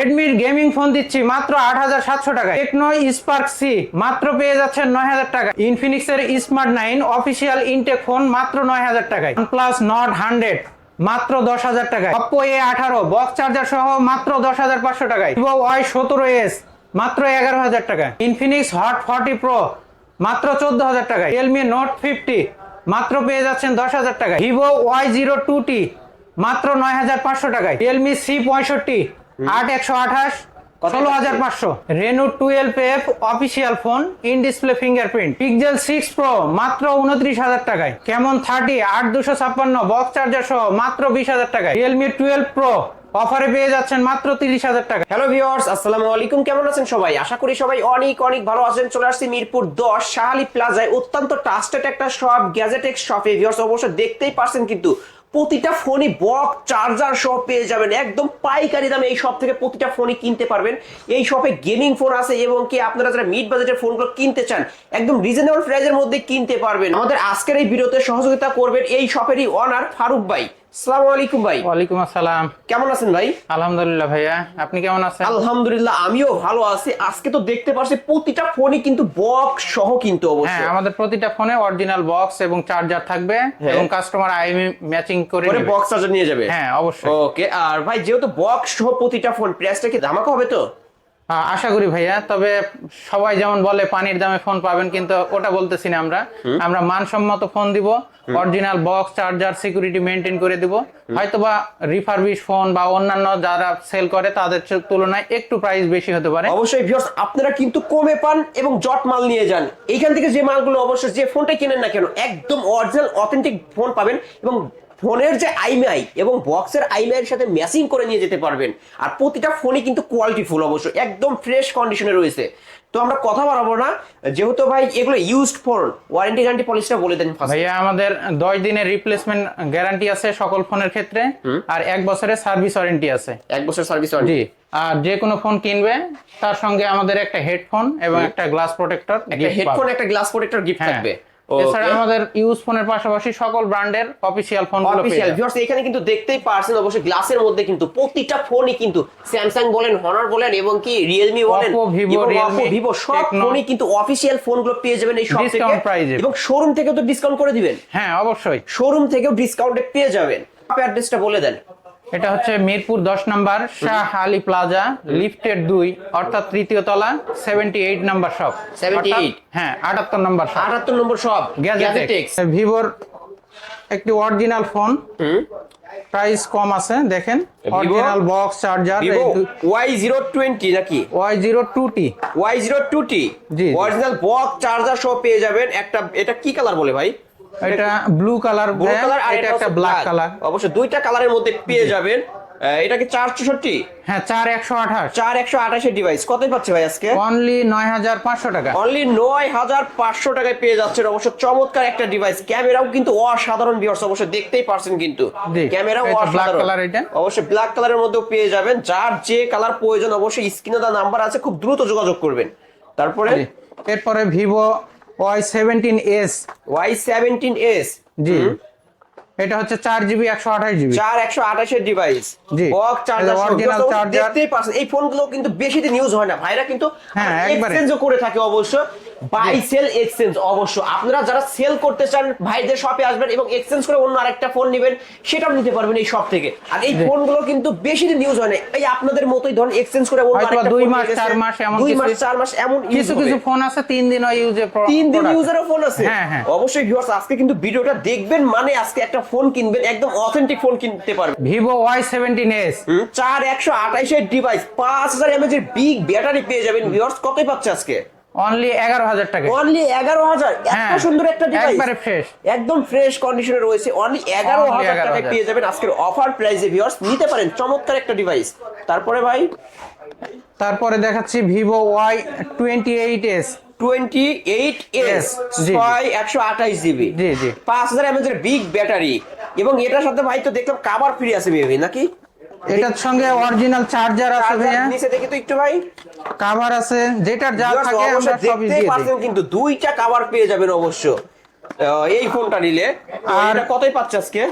রেডমির gaming phone দিচ্ছি মাত্র আট হাজার সাতশো টাকা টেকনো স্পার্ক সি মাত্র পেয়ে যাচ্ছেন নয় হাজার টাকা ইনফিনিক্স এর smart nine official intact phone মাত্র নয় হাজার টাকায়। প্লাস নট হান্ড্রেড মাত্র দশ হাজার টাকায়। অপো এ আঠারো বক্স চার্জার সহ মাত্র দশ হাজার পাঁচশো টাকায়। ভিভো ওয়াই সতেরো এস মাত্র এগারো হাজার টাকা ইনফিনিক্স হট ফর্টি প্রো মাত্র চোদ্দ হাজার টাকা রিয়েলমি নোট ফিফটি মাত্র পেয়ে যাচ্ছেন দশ হাজার টাকা Vivo Y zero two T মাত্র নয় হাজার পাঁচশো টাকায়। রিয়েলমি সি পঁয়ষট্টি আট একশো আঠাশ ষোলো হাজার পাঁচশো। Reno twelve F official phone in display fingerprint Pixel six pro মাত্র উনত্রিশ হাজার টাকায়। কেমন থার্টি আট দুশো ছাপ্পান্ন বক্স চার্জার সহ মাত্র বিশ হাজার টাকায়। রিয়েলমি টুয়েলভ প্রো অফারে পেয়ে যাচ্ছেন মাত্র তিরিশ হাজার টাকা। হ্যালো ভিউয়ার্স আসসালামু আলাইকুম। কেমন আছেন সবাই? আশা করি সবাই অনেক অনেক ভালো আছেন। চলে আসছি মিরপুর দশ শাহালি প্লাজায়। অত্যন্ত ট্রাস্টেড একটা শপ গ্যাজেটেক্স শপে ভিউয়ার্স অবশ্য দেখতেই পারছেন কিন্তু প্রতিটা ফোনই বক চার্জার সহ পেয়ে যাবেন। একদম পাইকারি দামে এই শপ থেকে প্রতিটা ফোনই কিনতে পারবেন। এই শপে গেমিং ফোন আছে এবং কি আপনারা যারা মিড বাজেটের ফোনগুলো কিনতে চান, একদম রিজনেবল প্রাইজের মধ্যে কিনতে পারবেন। আমাদের আজকের এই ভিডিওতে সহযোগিতা করবেন এই শপেরই অনার ফারুক ভাই। আসসালামু আলাইকুম ভাই। ওয়ালাইকুম আসসালাম। কেমন আছেন ভাই? আলহামদুলিল্লাহ ভাইয়া আপনি কেমন আছেন? আলহামদুলিল্লাহ আমিও ভালো আছি। আজকে তো দেখতে পারছি প্রতিটা ফোনই কিন্তু বক্স সহ কিন্তু হ্যাঁ আমাদের প্রতিটা ফোনে অরিজিনাল বক্স এবং চার্জার থাকবে হ্যাঁ। এবং কাস্টমার আইএমই ম্যাচিং করে করে বক্স চার্জার নিয়ে যাবে। হ্যাঁ অবশ্যই। ওকে আর ভাই যেহেতু বক্স সহ প্রতিটা ফোন প্রাইসটা কি ধামাকা হবে তো? আশা করি ভাইয়া তবে সবাই যেমন বলে পানির দামে ফোন পাবেন কিন্তু ওটা বলতেছি না আমরা। আমরা মানসম্মত ফোন দিব original box charger security maintain করে দিব। হয়তোবা রিফারবিশ ফোন বা অন্যান্য যারা সেল করে তাদের তুলনায় একটু প্রাইস বেশি হতে পারে। অবশ্যই ভিউয়ার্স আপনারা কিন্তু কমে পান এবং জট মাল নিয়ে যান। এইখান থেকে যে মালগুলো অবশ্যই যে ফোনটা কেনেন না কেন একদম অরিজিনাল অথেন্টিক ফোন পাবেন এবং ফোনের যে আইমিআই এবং বক্সের আইমিআই এর সাথে ম্যাচিং করে নিয়ে যেতে পারবেন। আর প্রতিটা ফোনই কিন্তু কোয়ালিটি ফুল অবশ্যই একদম ফ্রেশ কন্ডিশনে রয়েছে। তো আমরা কথা বাড়াবো না। যেহেতু ভাই এগুলো ইউজড ফোন ওয়ারেন্টি গ্যারান্টি পলিসিটা বলে দেন ভাইয়া আমাদের দশ দিনের রিপ্লেসমেন্ট গ্যারান্টি আছে সকল ফোনের ক্ষেত্রে আর এক বছরের সার্ভিস ওয়ারেন্টি আছে। এক বছর সার্ভিস জি আর যে কোনো ফোন কিনবে তার সঙ্গে আমাদের একটা হেডফোন এবং একটা গ্লাস প্রোটেক্টর একটা হেডফোন একটা গ্লাস প্রোটেক্টর গিফট থাকবে। এছাড়া আমাদের ইউজ ফোনের পাশাপাশি সকল ব্র্যান্ডের অফিসিয়াল পেয়ে অফিসিয়াল। ভিউয়ার্স এখানে কিন্তু দেখতেই পারছেন অবশ্যই গ্লাসের মধ্যে কিন্তু প্রতিটা ফোনই কিন্তু স্যামসাং বলেন হনার বলেন এবং কি রিয়েলমি বলেন Vivo, Realme, ভিভো সব ফোনই কিন্তু অফিসিয়াল ফোনগুলো পেয়ে যাবেন এই সব থেকে। এবং শোরুম থেকেও তো ডিসকাউন্ট করে দিবেন। হ্যাঁ অবশ্যই। শোরুম থেকেও ডিসকাউন্টে পেয়ে যাবেন। অ্যাড্রেসটা বলে দেন। এটা হচ্ছে মিরপুর দশ number Shah Ali plaza lifted দুই অর্থাৎ তৃতীয় তলা সেভেন্টি এইট নাম্বার শপ 78 হ্যাঁ আটাত্তর নাম্বার শপ আটাত্তর নম্বর সব গ্যাজেটেক্স ভিভোর একটি অরিজিনাল ফোন প্রাইস কম আছে দেখেন। Original box charger Y zero twenty নাকি? Y zero two T Y zero two T. Original box charger সহ পেয়ে যাবেন। একটা এটা কি কালার বলে ভাই? এটা ব্লু কালার ব্লু কালার আর এটা একটা ব্ল্যাক কালার অবশ্য দুইটা কালারের মধ্যে পেয়ে যাবেন। এটা কি চার চৌষট্টি? হ্যাঁ চার একশো আঠাশ। চার একশো আঠাশের ডিভাইস কতই পাচ্ছে ভাই আজকে? অনলি নয় হাজার পাঁচশো টাকা। অনলি নয় হাজার পাঁচশো টাকায় পেয়ে যাচ্ছেন। অবশ্য চমৎকার একটা ডিভাইস ক্যামেরাও কিন্তু অসাধারণ ভিউয়ার্স অবশ্য দেখতেই পারছেন কিন্তু। ক্যামেরাও অসাধারণ। color এটা। অবশ্যই ব্ল্যাক কালারের মধ্যেও পেয়ে যাবেন। যার যে কালার প্রয়োজন অবশ্যই স্ক্রিনে দেওয়া নাম্বার আছে। খুব দ্রুত যোগাযোগ করবেন। তারপরে। এরপরে Vivo Y seventeen S Y seventeen S জি। এটা হচ্ছে চার জিবি একশো আঠাশ জিবি চার একশো আঠাশের ডিভাইস। বক চার্জার। দেখতেই পাচ্ছেন এই ফোনগুলো কিন্তু বেশি দিন ইউজ হয় না। ভাইরা কিন্তু হ্যাঁ, একবারে। এক্সচেঞ্জও করে থাকে অবশ্য। বাই সেল এক্সচেঞ্জ অবশ্য আপনারা যারা সেল করতে চান ভাইদের শপে আসবেন এবং এক্সচেঞ্জ করে অন্য আরেকটা ফোন নেবেন সেটাও নিতে পারবেন এই শপ থেকে। আর এই ফোনগুলো কিন্তু বেশি দিন ইউজ হয় না এই আপনাদের মতোই ধরুন এক্সচেঞ্জ করে অন্য আরেকটা দুই মাস, চার মাস এমন দুই মাস চার মাস এমন কিছু কিছু ফোন আছে তিন দিন ইউজে তিন দিন ইউজারও ফোন আছে? হ্যাঁ, হ্যাঁ। অবশ্যই ভিউয়ার্স আজকে কিন্তু ভিডিওটা দেখবেন মানে আজকে একটা ফোন কিনবেন একদম অথেন্টিক ফোন কিনতে পারবেন। ভিভো ওয়াই সেভেন্টিন এস চার একশো আঠাইশের ডিভাইস পাঁচ হাজার এমএচ এর বিগ ব্যাটারি পেয়ে যাবেন ভিউয়ার্স কতই পাচ্ছে আজকে? অনলি এগারো হাজার টাকা অনলি এগারো হাজার? এত হ্যাঁ, সুন্দর একটা ডিভাইস একবারে fresh। একদম ফ্রেশ কন্ডিশনে রয়েছে। অনলি এগারো Only হাজার। 11,000 টাকায় পেয়ে যাবেন আজকের অফার প্রাইসে ভিউয়ার্স নিতে পারেন চমৎকার একটা ডিভাইস তারপরে ভাই? তারপরে দেখাচ্ছি Vivo Y twenty eight S twenty eight S. ছয় একশো আঠাইশ জিবি। জি, জি। পাঁচ হাজার এমএচ এর বিগ ব্যাটারি এবং এটার সাথে ভাই তো দেখলাম কাভার ফ্রি আছে মেবি নাকি? এটার সঙ্গে অরিজিনাল চার্জার আছে ভাইয়া। নিচে দেখি তো একটু ভাই। কভার আছে যেটার যা থাকে আমরা সবই দিয়ে দিই কিন্তু দুইটা কভার পেয়ে যাবেন অবশ্য। এই ফোনটা নিলে। আর- এটা কতই পাচ্ছে আজকে?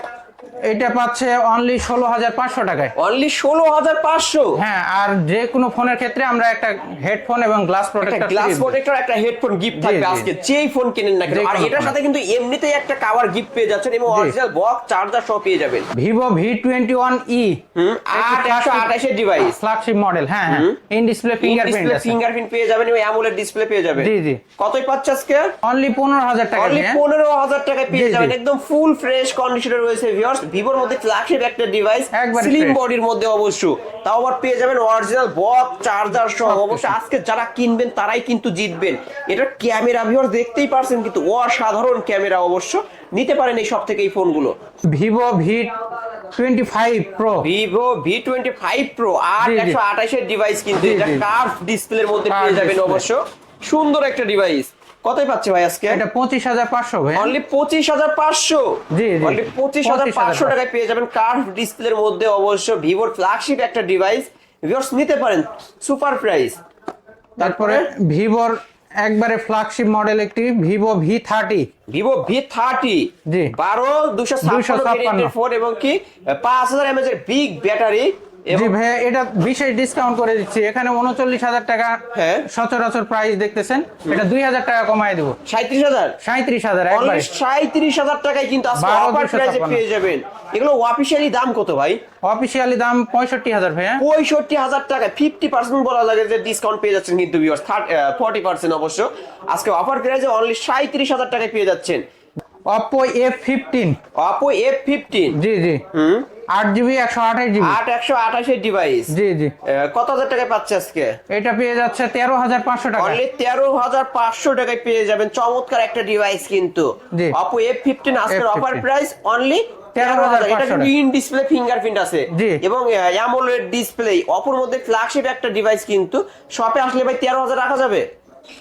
এটা পাচ্ছে অনলি ষোলো হাজার পাঁচশো টাকায়। অনলি ষোলো হাজার পাঁচশো? হ্যাঁ আর যে কোনো ফোনের ক্ষেত্রে আমরা একটা হেডফোন এবং গ্লাস প্রোটেক্টর গ্লাস প্রোটেক্টর একটা হেডফোন গিফট থাকবে আজকে। যেই ফোন কিনেন না কেন। আর এটার সাথে কিন্তু এমনিতেই একটা কাভার গিফট পেয়ে যাচ্ছেন এবং অরিজিনাল বক্স চার্জার সহ পেয়ে যাবেন। Vivo V twenty one E আট একশো আঠাশের ডিভাইস ফ্ল্যাগশিপ মডেল হ্যাঁ হ্যাঁ। ইন ডিসপ্লে ফিঙ্গারপ্রিন্ট ফিঙ্গারপ্রিন্ট পেয়ে যাবেন এবং অ্যামোলেড ডিসপ্লে পেয়ে যাবেন। জি, জি। কতই পাচ্ছে আজকে? অনলি পনেরো হাজার টাকা অনলি পনেরো হাজার টাকায় পেয়ে। যাবেন। একদম ফুল ফ্রেশ কন্ডিশনে রয়েছে ভিউয়ার্স ভিভোর মধ্যে ফ্ল্যাগশিপ একটা ডিভাইস স্লিম বডির মধ্যে অবশ্য তাও আবার পেয়ে যাবেন অরিজিনাল বক্স চার্জার সহ। অবশ্য আজকে যারা কিনবেন তারাই কিন্তু জিতবেন। এটা ক্যামেরা ভিউয়ার্স দেখতেই পারছেন কিন্তু অসাধারণ ক্যামেরা অবশ্য। নিতে পারেন এই সব থেকে এই ফোনগুলো Vivo V twenty five pro Vivo V twenty five pro আট জি, জি। একশো আঠাশের ডিভাইস কিন্তু এটা। কার্ভ ডিসপ্লের মধ্যে পেয়ে যাবেন অবশ্য। সুন্দর একটা ডিভাইস কতই পাচ্ছে ভাই আজকে? এটা পঁচিশ হাজার পাঁচশো ভাই অনলি পঁচিশ হাজার পাঁচশো? জি, জি। অনলি পঁচিশ হাজার পাঁচশো 25,500 টাকায় পেয়ে যাবেন কার্ভ ডিসপ্লের মধ্যে অবশ্য ভিভোর ফ্ল্যাগশিপ একটা ডিভাইস ভিউয়ার্স নিতে পারেন সুপার প্রাইস তারপরে ভিভোর একবারে ফ্ল্যাগশিপ মডেল একটি Vivo V thirty. Vivo V thirty. জি। বারো দুশো ফোন এবং কি? পাঁচ হাজার এমএচ এর বিগ ব্যাটারি জি ভাইয়া এটা বিশেষ ডিসকাউন্ট করে দিচ্ছি। এখানে উনচল্লিশ হাজার টাকা হ্যাঁ। সচরাচর প্রাইস দেখতেছেন। এটা দুই হাজার টাকা কমায় দেবো। সাঁত্রিশ হাজার? সাঁত্রিশ হাজার সাঁত্রিশ হাজার টাকায় কিন্তু অফার প্রাইসে পেয়ে যাবেন। এগুলো অফিসিয়ালি দাম কত ভাই? অফিসিয়ালি দাম পঁয়ষট্টি হাজার ভাইয়া। পঁয়ষট্টি হাজার টাকা ফিফটি পার্সেন্ট বলা লাগে যে ডিসকাউন্ট পেয়ে যাচ্ছেন কিন্তু ভিউয়ার্স ফর্টি পার্সেন্ট অবশ্য। আজকে অফার প্রাইসে অনলি সাঁত্রিশ হাজার টাকায় পেয়ে যাচ্ছেন। Oppo F fifteen Oppo F fifteen জি জি। হুম। আট জিবি একশো আঠাশ জিবি। আট একশো আঠাশের ডিভাইস জি জি। কত হাজার টাকায় পাচ্ছে আজকে? এটা পেয়ে যাচ্ছে তেরো হাজার পাঁচশো টাকা। অনলি তেরো হাজার পাঁচশো টাকায় পেয়ে যাবেন। চমৎকার একটা ডিভাইস কিন্তু। অপো এফ ফিফটিন আজকের অফার প্রাইস অনলি তেরো হাজার এটা 13,500 ডিসপ্লে ফিঙ্গারপ্রিন্ট আছে। এবং অ্যামোলেড ডিসপ্লে অপর মধ্যে ফ্ল্যাগশিপ একটা ডিভাইস কিন্তু। শপে আসলে ভাই তেরো হাজার রাখা যাবে?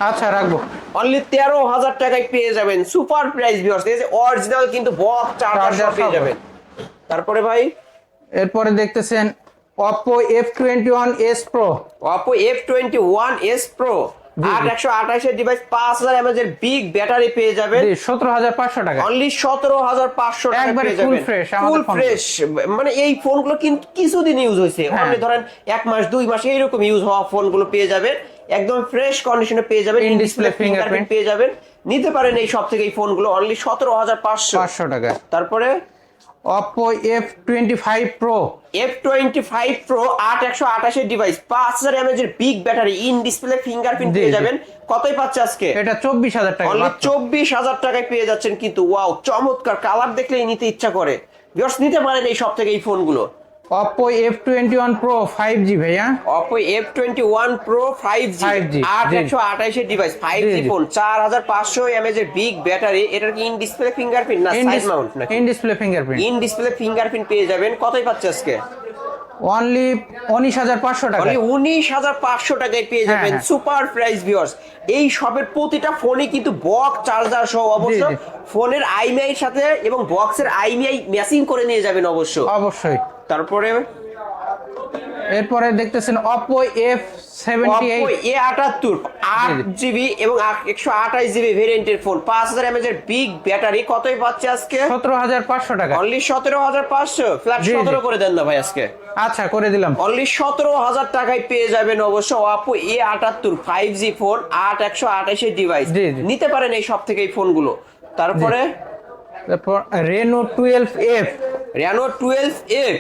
আচ্ছা রাখব। অনলি তেরো হাজার টাকায় পেয়ে যাবেন। সুপার প্রাইস ভিউয়ার্স এই যে অরিজিনাল কিন্তু বক্স চার্জার পেয়ে যাবেন। তারপরে ভাই? এরপরে দেখতেছেন টোয়েন্টি ওয়ান এস প্রো জি, আট জি। একশো আঠাশের ডিভাইস পাঁচ হাজার এমএজ এর বিগ ব্যাটারি পেয়ে যাবেন। সতেরো হাজার পাঁচশো টাকা। অনলি সতেরো হাজার পাঁচশো টাকা পেয়ে যাবেন। আমাদের ফুল। ফ্রেশ মানে এই ফোনগুলো কিন্তু কিছুদিন ইউজ হয়েছে। হ্যাঁ। আপনি ধরেন এক মাস দুই মাস এইরকম ইউজ হওয়া ফোনগুলো পেয়ে যাবেন। একদম ফ্রেশ কন্ডিশনে পেয়ে যাবেন। ইন ডিসপ্লে ফিঙ্গারপ্রিন্ট পেয়ে যাবেন। নিতে পারেন এই সব থেকে এই ফোনগুলো অনলি সতেরো হাজার পাঁচশো। পাঁচশো টাকা। তারপরে Oppo F twenty five pro F twenty five pro আট একশো আঠাশের ডিভাইস পাঁচ হাজার এমএজ এর big battery in display fingerprint পেয়ে যাবেন। কতই পাচ্ছে আজকে? এটা চব্বিশ হাজার টাকা অনলি। চব্বিশ হাজার টাকায় পেয়ে যাচ্ছেন কিন্তু ওয়াও চমৎকার। কালার দেখলেই নিতে ইচ্ছা করে। ভিউয়ার্স নিতে পারেন এই সব থেকে এই ফোনগুলো ওয়ান প্রো ফাইভ জি ভাইয়া। প্রো ফাইভ জি 5G, আট জি। একশো আঠাইশের ডিভাইস ফাইভ জি, জি জি। ফোন চার হাজার পাঁচশো এমএজ এর বিগ ব্যাটারি এটার কি ইন ডিসপ্লে ফিঙ্গারপ্রিন্ট না সাইড মাউন্ট নাকি? In display fingerprint in display fingerprint পেয়ে যাবেন। কতই পাচ্ছে আজকে? অনলি উনিশ হাজার পাঁচশো টাকা অনলি উনিশ হাজার পাঁচশো টাকায় পেয়ে হ্যাঁ, যাবেন। সুপার প্রাইস ভিউয়ার্স এই শপের প্রতিটা ফোনে কিন্তু বক্স চার্জার সহ অবশ্য। ফোনের আইমিআই সাথে এবং বক্সের আইমিআই ম্যাচিং করে নিয়ে যাবেন অবশ্য। অবশ্যই। তারপরে? এরপরে দেখতেছেন Oppo F seventy Oppo eight A78 আট জি, জি। জিবি এবং ভেরিয়েন্টের ফোন এর বিগ ব্যাটারি কতই পাচ্ছে আজকে? সতেরো হাজার পাঁচশো টাকা। অনলি ফ্ল্যাট জি, জি। সতেরো করে দেন না ভাই আজকে। আচ্ছা করে দিলাম। অনলি সতেরো হাজার টাকায় পেয়ে যাবেন অবশ্য অপো এ আটাত্তর ফাইভ জি ফোন আট একশো আঠাশের ডিভাইস। নিতে পারেন এই সব থেকে এই ফোনগুলো তারপরে? তারপর Reno twelve F Reno twelve F.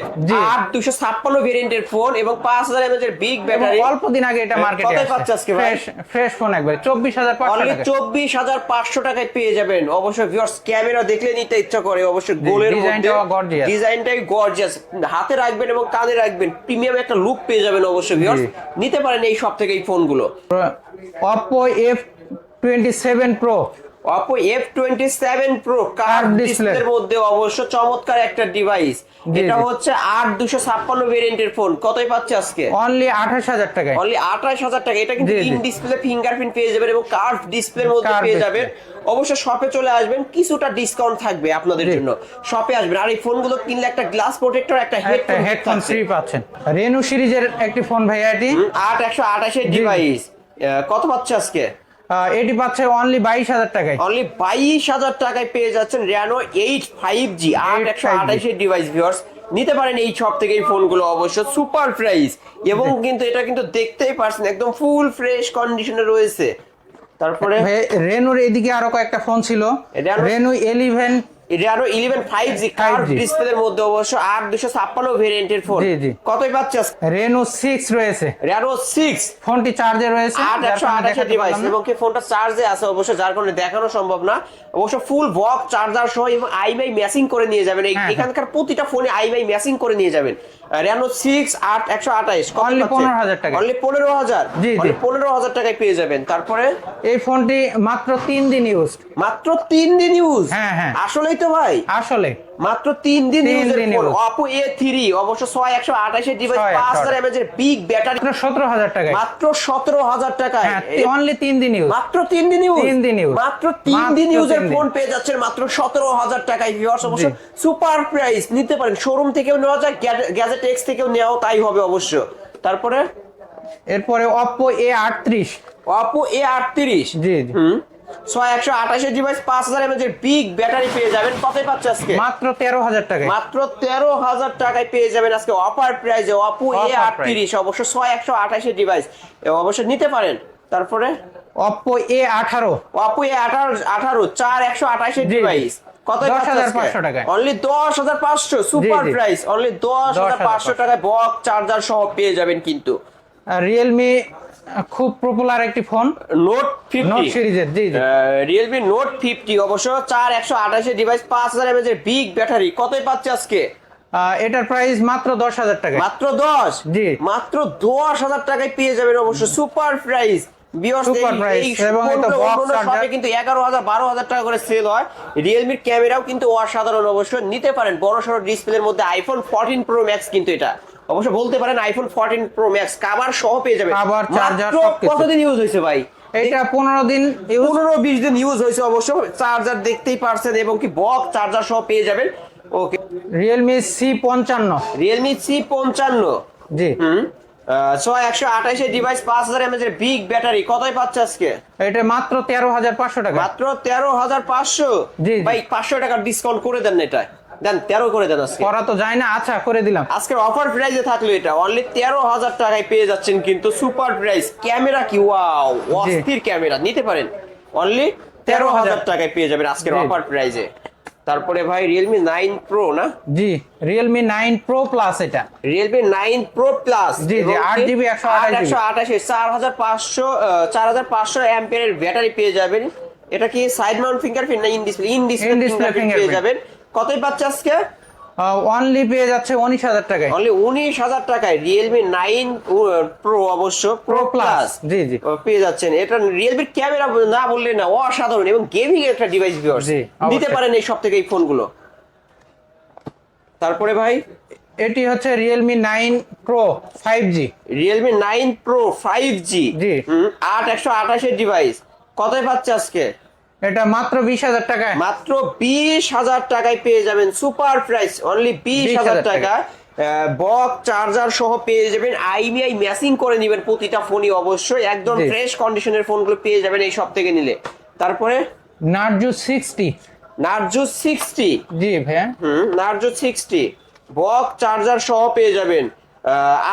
আট দুশো ছাপ্পান্ন ভেরিয়েন্টের ফোন এবং পাঁচ হাজার এমএজ এর বিগ ব্যাটারি অল্প দিন আগে এটা মার্কেটে পাচ্ছে আজকে ফ্রেশ ফ্রেশ ফোন একবার। চব্বিশ হাজার অনলি টাকা। চব্বিশ হাজার পাঁচশো টাকায় পেয়ে যাবেন। অবশ্যই ভিউয়ার্স ক্যামেরা দেখলে নিতে ইচ্ছা করে। অবশ্যই গোলের মধ্যে। ডিজাইনটাই গর্জিয়াস হাতে রাখবেন এবং কাঁধে রাখবেন। প্রিমিয়াম একটা লুক পেয়ে যাবেন অবশ্যই ভিউয়ার্স নিতে পারেন এই সব থেকে এই ফোনগুলো Oppo F twenty seven pro Oppo F twenty seven pro curve ডিসপ্লের মধ্যে অবশ্য চমৎকার একটা ডিভাইস এটা হচ্ছে আট দুশো ছাপ্পান্ন ভেরিয়েন্টের ফোন কতই পাচ্ছে আজকে? অনলি আঠাশ হাজার টাকা অনলি আঠাশ হাজার টাকা এটা কিন্তু। ইন ডিসপ্লে ফিঙ্গারপ্রিন্ট পেয়ে যাবেন এবং কার্ভ ডিসপ্লের মধ্যে পেয়ে যাবেন। অবশ্য শপে চলে আসবেন কিছুটা ডিসকাউন্ট থাকবে আপনাদের জন্য। শপে আসবেন। আর এই ফোনগুলো কিনলে একটা গ্লাস প্রোটেক্টর একটা হেডফোন হেডফোন ফ্রি পাচ্ছেন। রেনু সিরিজের একটি ফোন ভাইয়া এটি আট একশো আঠাশের ডিভাইস কত পাচ্ছে আজকে? এটি পাচ্ছে অনলি বাইশ হাজার টাকায়। অনলি বাইশ হাজার টাকায় পেয়ে যাচ্ছেন রেনো এইট ফাইভ জি আট একশো 5G আঠাশের ডিভাইস ভিওর্স নিতে পারেন এই সব থেকে এই ফোনগুলো অবশ্য। সুপার প্রাইস এবং কিন্তু এটা কিন্তু দেখতেই পারছেন একদম ফুল ফ্রেশ কন্ডিশনে রয়েছে। তারপরে রেনুর এদিকে আরও কয়েকটা ফোন ছিল। Reno eleven Reno eleven five G curve ডিসপ্লের মধ্যে অবশ্য আট দুশো ছাপ্পান্ন ভেরিয়েন্টের ফোন। কতই রয়েছে। রেনো সিক্স ফোনটি চার্জে রয়েছে। আট যার একশো কারণে আঠাশের দেখাতে ডিভাইস এবং কি ফোনটা চার্জে আছে অবশ্য যার কারণে দেখানো সম্ভব না। অবশ্য ফুল বক চার্জার সহ এবং ম্যাচিং করে নিয়ে যাবেন। হ্যাঁ, হ্যাঁ। এখানকার প্রতিটা ফোনে আইমাই ম্যাচিং করে নিয়ে যাবেন। রেনো সিক্স আট একশো আঠাইশ। Only 15,000 টাকায়। অনলি পনেরো হাজার? জি, জি। পনেরো হাজার টাকায় পেয়ে যাবেন। তারপরে? এই ফোনটি মাত্র তিন দিন ইউজ মাত্র তিন দিন ইউজ হ্যাঁ, হ্যাঁ। আসলেই তো ভাই। আসলে। মাত্র তিন দিন। অপো এ থ্রি অবশ্য ছয় একশো আঠাশের ডিভাইস পাঁচ হাজার এমএচ এর বিগ ব্যাটারি সতেরো হাজার টাকায়। মাত্র সতেরো হাজার টাকায়। হ্যাঁ অনলি তিন দিন ইউজ মাত্র তিন দিন ইউজ তিন দিন use। মাত্র তিন দিন ইউজের ফোন পেয়ে যাচ্ছেন মাত্র সতেরো হাজার টাকায় ভিউয়ার্স অবশ্য সুপার প্রাইস নিতে পারেন। শোরুম থেকেও নেওয়া যায় গ্যাজেট এক্স থেকেও নেওয়াও তাই হবে অবশ্য। তারপরে? এরপরে অপো এ আটত্রিশ। অপো এ আটত্রিশ। জি জি। হুম। ছয় একশো আঠাশের ডিভাইস পাঁচ হাজার বিগ ব্যাটারি পেয়ে যাবেন। কতই পাচ্ছে আজকে? মাত্র তেরো হাজার টাকায়। মাত্র তেরো হাজার টাকায় পেয়ে যাবেন আজকে অফার প্রাইজে অপো এ আটত্রিশ অবশ্য ছয় একশো আঠাশের ডিভাইস অবশ্য নিতে পারেন। তারপরে? অপো এ আঠারো। অপো এ আঠারো আঠারো চার একশো আঠাশের। ডিভাইস কত 10,500 টাকায়। অনলি দশ হাজার পাঁচশো সুপার প্রাইস অনলি দশ হাজার পাঁচশো টাকায় বক চার্জার সহ পেয়ে যাবেন কিন্তু। রিয়েলমি খুব পপুলার একটি ফোন নোট ফিফটি সিরিজের জি জি। রিয়েলমি নোট ফিফটি অবশ্য চার একশো আঠাশের ডিভাইস পাঁচ হাজার এর বিগ ব্যাটারি কতই পাচ্ছে আজকে? এটার প্রাইস মাত্র দশ হাজার টাকা মাত্র দশ? জি। মাত্র দশ হাজার টাকায় পেয়ে যাবেন অবশ্য সুপার প্রাইস। কিন্তু এগারো হাজার বারো হাজার টাকা করে সেল হয়। রিয়েলমির ক্যামেরাও কিন্তু অসাধারণ অবশ্য। নিতে পারেন বড় সড়ো ডিসপ্লের মধ্যে আইফোন ফোরটিন প্রো ম্যাক্স কিন্তু এটা। অবশ্য বলতে পারেন iPhone fourteen pro max cover সহ পেয়ে যাবেন মাত্র সবকিছু। কতদিন ইউজ হয়েছে ভাই? এটা পনেরো দিন পনেরো বিশ দিন ইউজ হয়েছে অবশ্য। চার্জার দেখতেই পারছেন এবং কি বক চার্জার সহ পেয়ে যাবেন। ওকে রিয়েলমি সি পঞ্চান্ন। রিয়েলমি সি পঞ্চান্ন। জি। হুম। ছয় একশো আঠাশের ডিভাইস পাঁচ হাজার এমএচ এর বিগ ব্যাটারি কতই পাচ্ছে আজকে? এটা মাত্র তেরো হাজার পাঁচশো টাকা। মাত্র তেরো হাজার পাঁচশো। জি। ভাই পাঁচশো টাকার ডিসকাউন্ট করে দেন এটা। দেন তেরো করে দেন আজকে। করা তো যায় না আচ্ছা করে দিলাম। আজকের অফার প্রাইসে থাকল এটা। অনলি তেরো হাজার টাকায় পেয়ে যাচ্ছেন কিন্তু সুপার প্রাইস ক্যামেরা কি? ওয়াও অস্থির ক্যামেরা। নিতে পারেন। অনলি তেরো হাজার টাকায় পেয়ে যাবেন আজকের অফার প্রাইসে তারপরে ভাই রিয়েলমি নাইন প্রো না? জি রিয়েলমি নাইন প্রো প্লাস এটা। রিয়েলমি নাইন প্রো প্লাস জি, জি, 8GB, 128 একশো আঠাশে চার হাজার পাঁচশো চার হাজার পাঁচশো অ্যাম্পিয়ারের ব্যাটারি পেয়ে যাবেন। এটা কি সাইড মাউন্ট ফিঙ্গারপ্রিন্ট না ইন ডিসপ্লে ইন ডিসপ্লে পেয়ে যাবেন। কতই পাচ্ছে আজকে? অনলি পেয়ে যাচ্ছে উনিশ হাজার টাকায়। অনলি উনিশ হাজার টাকায় রিয়েলমি নাইন প্রো অবশ্য প্রো প্লাস জি, জি। পেয়ে যাচ্ছেন। এটা রিয়েলমির ক্যামেরা না বললে না অসাধারণ। এবং গেমিং একটা ডিভাইস নিতে পারেন এই সব থেকে এই ফোনগুলো তারপরে ভাই? এটি হচ্ছে Realme nine pro five G Realme nine pro five G. জি। আট একশো আঠাশের ডিভাইস কতই পাচ্ছে আজকে? এটা মাত্র বিশ হাজার টাকায়। মাত্র বিশ হাজার টাকায় পেয়ে যাবেন সুপার প্রাইস অনলি বিশ হাজার 20,000 টাকা। বক চার্জার সহ পেয়ে যাবেন আইমিআই ম্যাচিং করে নেবেন প্রতিটা ফোনই অবশ্যই। একদম ফ্রেশ কন্ডিশনের ফোনগুলো পেয়ে যাবেন এই সব থেকে নিলে। তারপরে? Narzo sixty. Narzo sixty. জি ভাইয়া। হুম নার্জো সিক্সটি। বক চার্জার সহ পেয়ে যাবেন।